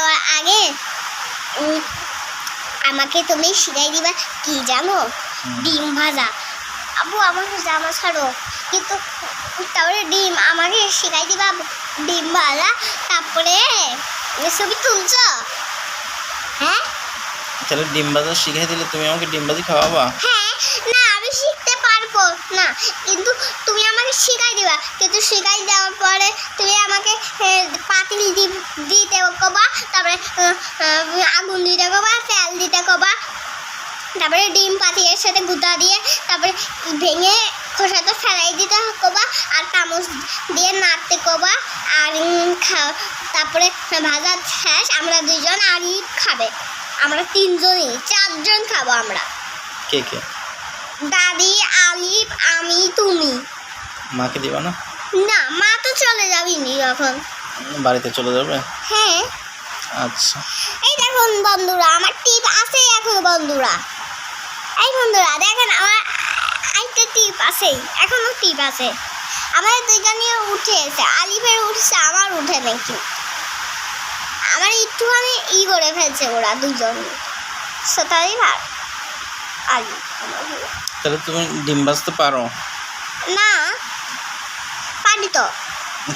যাওয়ার আগে আমাকে তুমি শিখাই দিবা কি জানো? ডিম ভাজা। আবু আমাকে জামা ছাড়ো। কিন্তু তারপরে ডিম আমাকে শিখাই দিবা ডিম ভাজা তারপরে ছবি তুলছ? হ্যাঁ? তাহলে ডিম ভাজা শিখাই দিলে তুমি আমাকে ডিম ভাজি খাওয়াবা? হ্যাঁ। না আমি শিখতে পারব। না কিন্তু তুমি আমাকে শিখাই দিবা। কিন্তু শিখাই দেওয়ার পরে তুমি আমাকে আহ, পাতিল দি- দিতে কবা তারপরে আহ, আহ, আগুন দিতে কবা তেল দিতে কবা তারপরে ডিম পাতিলের সাথে গুঁতা দিয়ে তারপরে ভেঙে খোসাটা ফেলাই দিতে কবা আর চামচ দিয়ে নাড়তে কবা আর খা- তারপরে ভাজা শেষ আমরা দুজন আর ই খাবে। আমরা তিনজনই চারজন খাব আমরা। কে কে? দাদি আলিফ আমি তুমি। মাকে দিবা না? না মা তো চলে যাবি নি এখন। বাড়িতে চলে যাবে? হ্যাঁ। আচ্ছা। এই দেখুন বন্ধুরা আমার টিপ আছে এখন বন্ধুরা। এই বন্ধুরা দেখেন আমার একটা টিপ আছে এখনও টিপ আছে। আমাদের দুইজনের উঠে এসে আলিফের উঠছে আমার উঠে নাকি আমার একটুখানি ই করে ফেলছে ওরা দুজন আলিফ আমার হলো। তাহলে তুমি ডিম ভাজতে পারো? না পারি তো।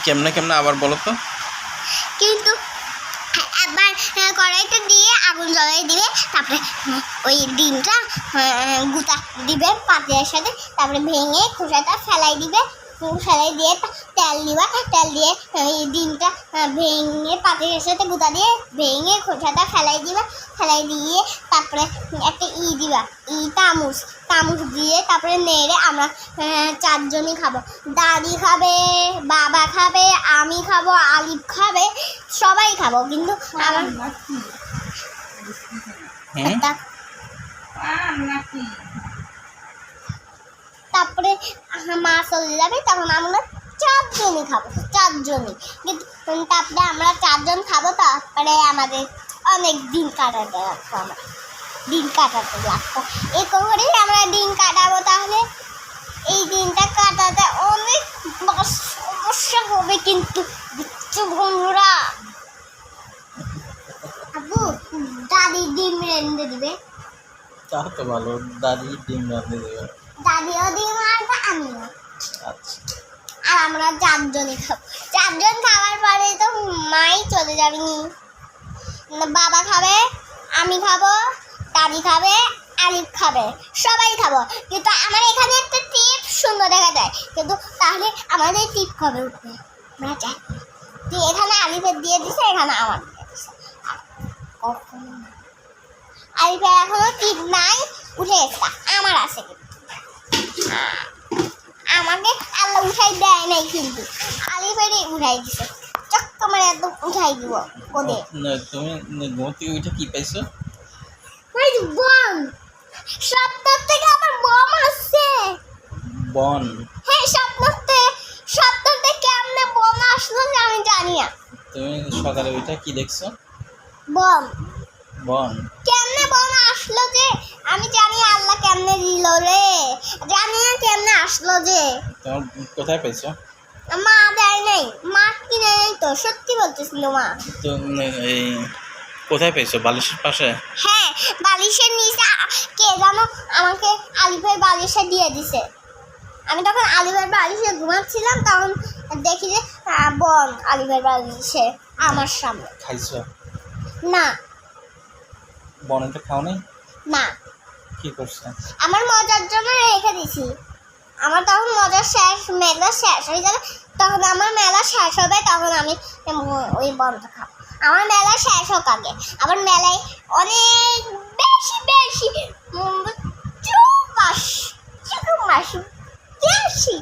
কেমনে কেমনে আবার বলো তো? কিন্তু একবার কড়াইতে দিয়ে আগুন জ্বলাই দিবে তারপরে ওই ডিমটা আহ, গুঁতা দিবে পাতিয়ার সাথে তারপরে ভেঙে খোসাটা ফেলাই দিবে ফেলাই দিয়ে তেল দিবা তেল দিয়ে ওই ডিমটা ভেঙে পাতিলের সাথে গুঁতা দিয়ে ভেঙে খোসাটা ফেলাই দিবা ফেলাই দিয়ে তারপরে একটা ই দিবা ই তামুচ তামুচ দিয়ে তারপরে নেড়ে আমরা চারজনই খাব। দাদি খাবে বাবা খাবে আমি খাব আলিফ খাবে সবাই খাব কিন্তু আমার একটা তারপরে মা চলে যাবে, তখন আমরা চারজনই খাব, চারজনই। কিন্তু তারপরে আমরা চারজন খাব তারপরে আমাদের অনেক দিন কাটাতে লাগতো আমরা। দিন কাটাতে লাগতো। এই করেই আমরা দিন কাটাবো তাহলে। এই দিনটা কাটাতে অনেক সমস্যা হবে কিন্তু বন্ধুরা। আবু, দাদি ডিম রেঁধে দিবে। তা তো ভালো, দাদি ডিম রাঁধতে দেবে। আচ্ছা। আর আমরা চারজনই খাব। চারজন খাওয়ার পরে তো মাই চলে যাবে নি। বাবা খাবে আমি খাব দাদি খাবে আলিফ খাবে সবাই খাব। কিন্তু আমার এখানে একটা টিপ সুন্দর দেখা যায়। কিন্তু তাহলে আমাদের টিপ কবে উঠবে? আমরা চাই যে এখানে আলিফের দিয়ে দিছে এখানে আমার দিয়ে দিছে। আলিফের এখনও টিপ নাই উঠে এসছে আমার আছে কিন্তু আহ, আমাকে আল্লাহ উঠাই দেয় নাই কিন্তু। আলিফেরই উঠাই দিছে। চক্ক মারে একদম উঠাই দিব ওদের। না, তুমি ঘুম থেকে উঠে কি পাইছো? ওই বম স্বপ্ন থেকে আমার বম আসছে। বন? হ্যাঁ স্বপ্ন থেকে স্বপ্ন থেকে কেমনে বম আসলো আমি জানি না। তুমি সকালে উঠে কি দেখছ? বম। বন কেমনে বম আসলো যে আমি জানি আল্লাহ কেমনে দিল রে। জানি না কেমনে আসলো যে। তোমার কোথায় পাইছো মা দেয় নাই। মা কিনে নেই তো সত্যি বলতেছিল মা। তো এই কোথায় পেয়েছ? বালিশের পাশে? হ্যাঁ বালিশের নিচে কে জানো? আমাকে আলিফের বালিশে দিয়ে দিছে। আমি তখন আলিফের বালিশে ঘুমাচ্ছিলাম তখন দেখি যে বন আলিফের বালিশে আমার সামনে। খাইছো? না। বনেতে খাও নাই না। কি করছে? আমার মজার জন্য রেখে দিছি। আমার তখন মজা শেষ, মেলা শেষ হয়ে যাবে তখন আমার মেলা শেষ হবে, তখন আমি ওই বন্ধ খাব। আমার মেলা শেষ হোক আগে। আমার মেলায় অনেক বেশি বেশি চুপ মাস চুপ মাস বেশি